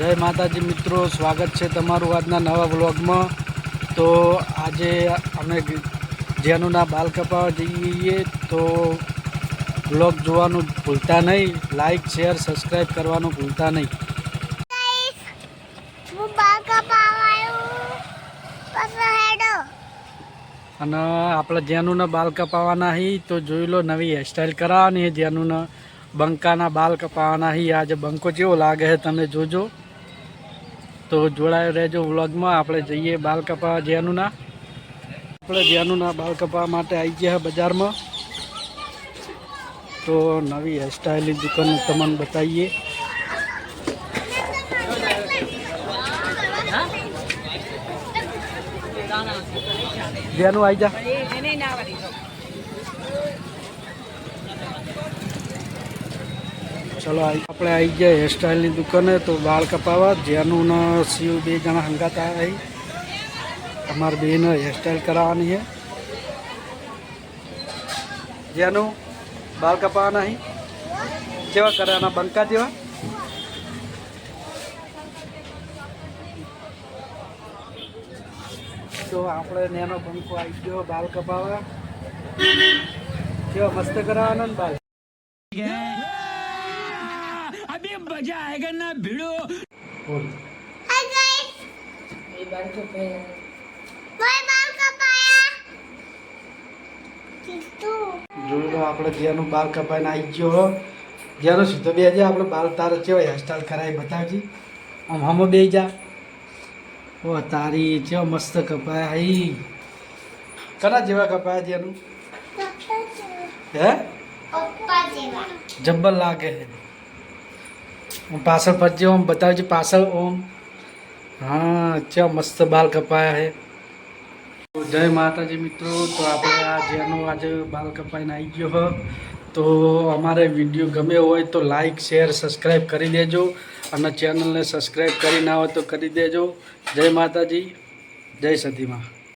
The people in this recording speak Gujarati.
જય માતાજી મિત્રો સ્વાગત છે તમારું આજના નવા બ્લોગમાં તો આજે અમે જેનુંના બાલ કપાવા જઈએ તો બ્લોગ જોવાનું ભૂલતા નહીં લાઈક શેર સબસ્ક્રાઈબ કરવાનું ભૂલતા નહીં. અને આપણે જેનુંના બાલ કપાવાના હી તો જોઈ લો નવી હેરસ્ટાઈલ કરાવવાની જેનુના જેનુંના બંકાના બાલ કપાવાના હી. આજે બંકો કેવો લાગે છે તમે જોજો. તો જોડાયો રહેજો વ્લોગમાં. આપણે જઈએ બાલ કપાવા જેનુંના આપણે જેનુના બાલ કપાવા માટે આવી ગયા બજારમાં. તો નવી હેરસ્ટાઈલની દુકાન તમને બતાવીએ. જેનું આવી જા. ચલો આપણે આવી ગયા હેરસ્ટાઈલની દુકાને તો વાળ કપાવા. જેનું ને શિવ બે જણા હંગાત આવી અમારે બેને હેરસ્ટાઈલ કરાવવાની છે. જેનું બાલ કપાવાના અહીં કેવા કરવાના બંકા જેવા. તો આપણે નેનો બંકો આવી ગયો બાલ કપાવા. કેવા મસ્ત કરાવવાના ને બાલ બાકા પાયા કીધું જોઈ લો આપણે જેનું બાલ કપાઈને આવી ગયો હો. જેનો સીધો બે જાય આપણે બાલ તારો કેવો હેરસ્ટાઈલ કરાવી બતાવજી. આમ હમો બે જા ઓ તારી કેવો મસ્ત કપાયા હઈ. કના જેવા કપાયા જેનું પપ્પા હે? જબ્બર લાગે છે. પાછળ ફરજે ઓમ બતાવજે પાછળ ઓમ હા, ચા મસ્ત બાલ કપાયા હે. જય માતાજી મિત્રો, તો આપણે આ જેનો આજે બાલ કપાઈને આવી ગયો હો. તો અમારે વીડિયો ગમે હોય તો લાઈક, શેર સબસ્ક્રાઈબ કરી દેજો અને ચેનલને સબસ્ક્રાઈબ કરી ના હોય તો કરી દેજો. જય માતાજી, જય સતીમાં.